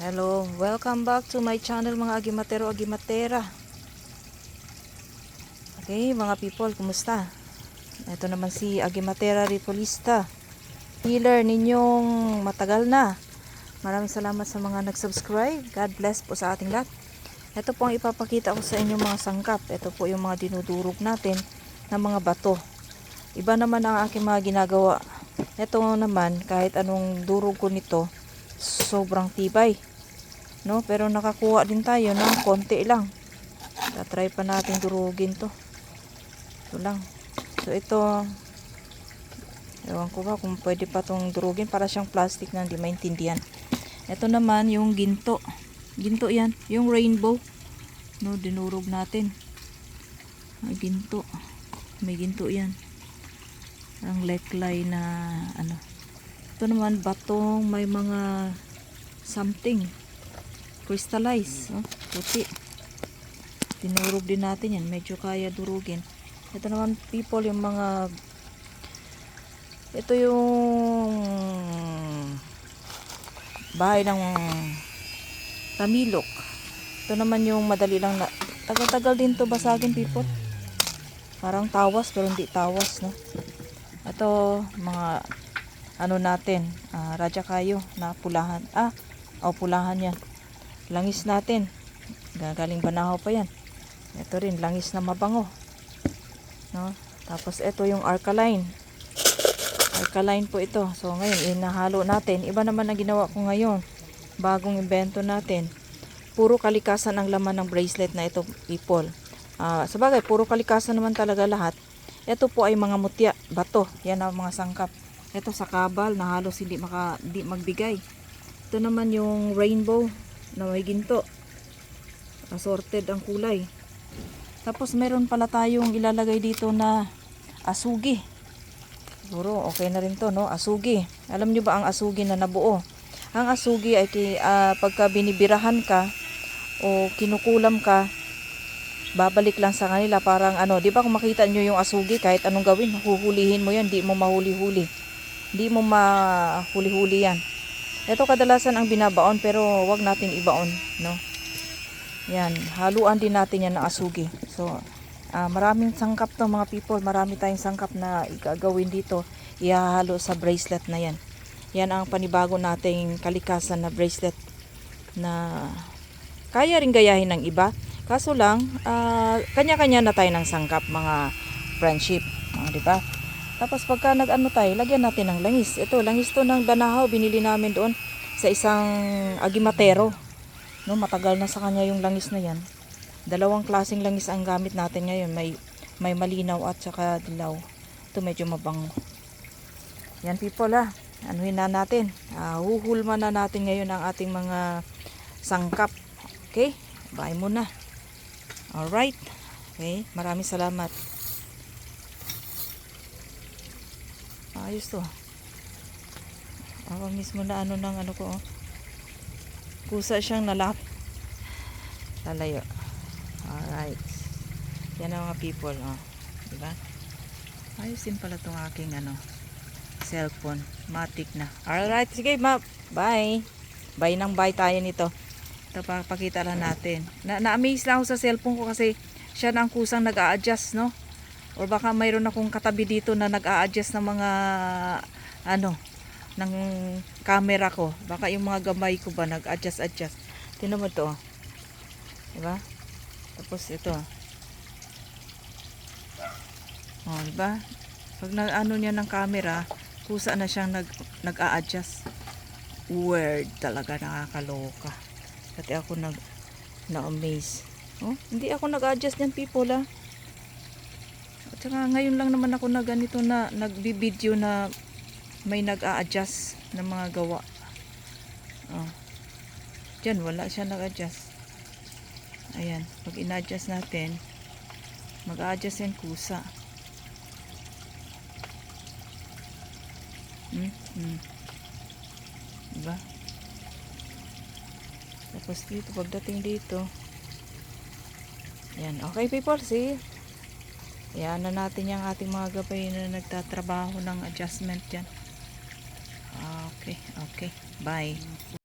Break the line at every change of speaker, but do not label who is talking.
Hello, welcome back to my channel mga agimatero agimatera. Okay, mga people, kumusta? Ito naman si Agimatera Ripolista. Healer ninyong matagal na. Maraming salamat sa mga nag-subscribe. God bless po sa ating lahat. Ito po ang ipapakita ko sa inyo mga sangkap. Ito po yung mga dinudurog natin ng mga bato. Iba naman ang aking mga ginagawa. Ito naman, kahit anong durog ko nito, sobrang tibay. No? Pero nakakuha din tayo ng konti lang. Tatry pa natin durugin to. Ito lang. So ito, ewan ko ba kung pwede pa tong durugin para siyang plastic na hindi maintindihan. Ito naman yung ginto. Ginto yan. Yung rainbow. No, dinurog natin. May ginto. May ginto yan. Ang leklay na ano. Ito naman batong may mga something. Crystallize. Oh, puti. Dinurog din natin yan. Medyo kaya durugin. Ito naman people yung mga ito yung bahay ng Tamilok. Ito naman yung madali lang na tagal-tagal din to basagin people. Parang tawas pero hindi tawas no. Ito mga ano natin, ah, radya kayo na pulahan. Ah, o pulahan yan. Langis natin. Gagaling banahaw pa yan. Ito rin langis na mabango. No? Tapos ito yung alkaline. Alkaline po ito. So ngayon inahalo natin. Iba naman ang ginawa ko ngayon. Bagong invento natin. Puro kalikasan ang laman ng bracelet na ito, people. Ah, sa bagay, puro kalikasan naman talaga lahat. Ito po ay mga mutya, bato. Yan ang mga sangkap. Ito sa kabal na halos hindi, maka, hindi magbigay. Ito naman yung rainbow na may ginto. Assorted ang kulay. Tapos meron pala tayong ilalagay dito na asugi. Siguro okay na rin to, no? Asugi. Alam nyo ba ang asugi na nabuo? Ang asugi ay ki, ah, pagka binibirahan ka o kinukulam ka, babalik lang sa kanila parang ano, 'di ba kung makita nyo yung asugi kahit anong gawin, huhulihin mo 'yan, di mo mahuli-huli. Di mo mahuli-huli 'yan. Ito kadalasan ang binabaon pero wag natin ibaon, no? Yan, haluan din natin yan ng asugi. So, ah, maraming sangkap to mga people. Marami tayong sangkap na igagawin dito. Ihahalo sa bracelet na yan. Yan ang panibago nating kalikasan na bracelet na kaya rin gayahin ng iba. Kaso lang, ah, kanya-kanya na tayo ng sangkap mga friendship. Ah, di ba? Tapos pagka nag-ano tayo, lagyan natin ng langis. Ito, langis to ng Banahaw. Binili namin doon sa isang agimatero. No, matagal na sa kanya yung langis na yan. Dalawang klaseng langis ang gamit natin ngayon. May, may malinaw at saka dilaw. Ito medyo mabango. Yan people ah. Anuhin na natin. Ah, huhulma na natin ngayon ang ating mga sangkap. Okay? Bye muna. Alright. Okay. Maraming salamat. Ayos to. Ako mismo na ano ng ano ko. Oh. Kusa siyang nalap. Lalayo. Alright. Yan ang mga people. Oh. Diba? Ayos din pala itong aking ano, cellphone. Matic na. Alright. Sige, ma. Bye. Bye nang bye tayo nito. Ito papakita lang natin. Na Na-amaze lang ako sa cellphone ko kasi siya na ang kusang nag-a-adjust, no? Or baka mayroon akong katabi dito na nag-a-adjust ng mga ano, ng camera ko. Baka yung mga gamay ko ba nag-adjust-adjust. Tingnan mo to. oh. Diba? Tapos ito. Oh, diba? Pag nag-ano niya ng camera, kusa na siyang nag, nag-a-adjust. Weird talaga, nakakaloka. Pati ako nag, na-amaze. Oh, hindi ako nag-adjust niyan people ah. At saka ngayon lang naman ako na ganito na nagbi-video na may nag-a-adjust ng mga gawa. Oh. Diyan, wala siya nag-adjust. Ayan, pag in-adjust natin, mag-a-adjust yan kusa. Hmm? Hmm. Diba? Tapos dito, pagdating dito, yan. Okay people, see? Yan na natin yung ating mga gabay na nagtatrabaho ng adjustment dyan. Okay, okay. Bye.